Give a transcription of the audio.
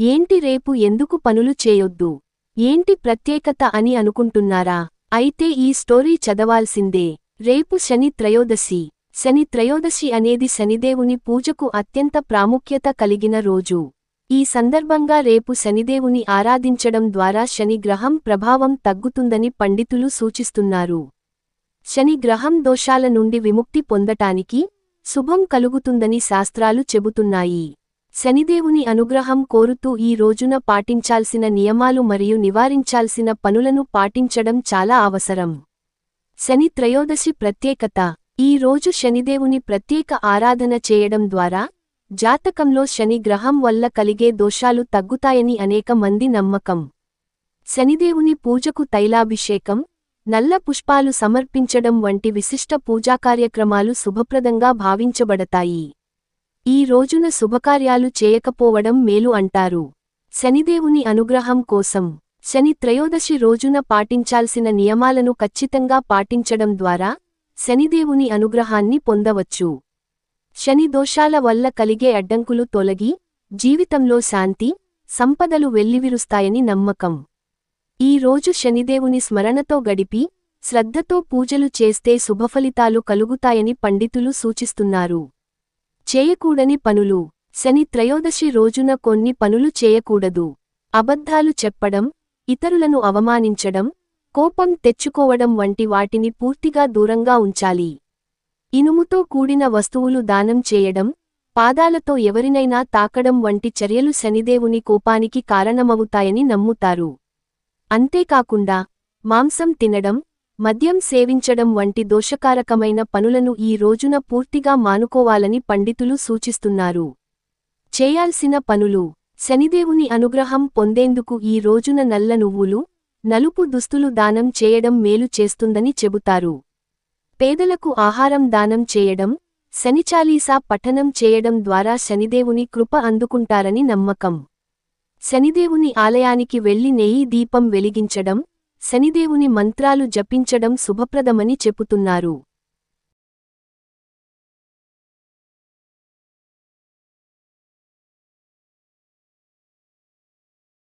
ఏంటి రేపు ఎందుకు పనులు చేయొద్దు? ఏంటి ప్రత్యేకత అని అనుకుంటున్నారా? అయితే ఈ స్టోరీ చదవాల్సిందే. రేపు శని త్రయోదశి. శని త్రయోదశి అనేది శనిదేవుని పూజకు అత్యంత ప్రాముఖ్యత కలిగిన రోజు. ఈ సందర్భంగా రేపు శనిదేవుని ఆరాధించడం ద్వారా శని గ్రహం ప్రభావం తగ్గుతుందని పండితులు సూచిస్తున్నారు. శని గ్రహం దోషాల నుండి విముక్తి పొందటానికి శుభం కలుగుతుందని శాస్త్రాలు చెబుతున్నాయి. శనిదేవుని అనుగ్రహం కోరుతూ ఈ రోజున పాటించాల్సిన నియమాలు మరియు నివారించాల్సిన పనులను పాటించడం చాలా అవసరం. శని త్రయోదశి ప్రత్యేకత. ఈ రోజు శనిదేవుని ప్రత్యేక ఆరాధన చేయడం ద్వారా జాతకంలో శని గ్రహం వల్ల కలిగే దోషాలు తగ్గుతాయని అనేక మంది నమ్మకం. శనిదేవుని పూజకు తైలాభిషేకం నల్ల పుష్పాలు సమర్పించడం వంటి విశిష్ట పూజా కార్యక్రమాలు శుభప్రదంగా భావించబడతాయి. ఈ రోజున శుభకార్యాలు చేయకపోవడం మేలు అంటారు. శనిదేవుని అనుగ్రహం కోసం శని త్రయోదశి రోజున పాటించాల్సిన నియమాలను ఖచ్చితంగా పాటించడం ద్వారా శనిదేవుని అనుగ్రహాన్ని పొందవచ్చు. శని దోషాల వల్ల కలిగే అడ్డంకులు తొలగి జీవితంలో శాంతి సంపదలు వెల్లివిరుస్తాయని నమ్మకం. ఈ రోజు శనిదేవుని స్మరణతో గడిపి శ్రద్ధతో పూజలు చేస్తే శుభఫలితాలు కలుగుతాయని పండితులు సూచిస్తున్నారు. చేయకూడని పనులు. శని త్రయోదశి రోజున కొన్ని పనులు చేయకూడదు. అబద్ధాలు చెప్పడం ఇతరులను అవమానించడం కోపం తెచ్చుకోవడం వంటి వాటిని పూర్తిగా దూరంగా ఉంచాలి. ఇనుముతో కూడిన వస్తువులు దానం చేయడం పాదాలతో ఎవరినైనా తాకడం వంటి చర్యలు శనిదేవుని కోపానికి కారణమవుతాయని నమ్ముతారు. అంతేకాకుండా మాంసం తినడం మద్యం సేవించడం వంటి దోషకారకమైన పనులను ఈ రోజున పూర్తిగా మానుకోవాలని పండితులు సూచిస్తున్నారు. చేయాల్సిన పనులు. శనిదేవుని అనుగ్రహం పొందేందుకు ఈ రోజున నల్ల నువ్వులు నలుపు దుస్తులు దానం చేయడం మేలు చేస్తుందని చెబుతారు. పేదలకు ఆహారం దానం చేయడం శనిచాలీసా పఠనం చేయడం ద్వారా శనిదేవుని కృప అందుకుంటారని నమ్మకం. శనిదేవుని ఆలయానికి వెళ్ళి నెయ్యి దీపం వెలిగించడం శనిదేవుని మంత్రాలు జపించడం శుభప్రదమని చెపుతున్నారు.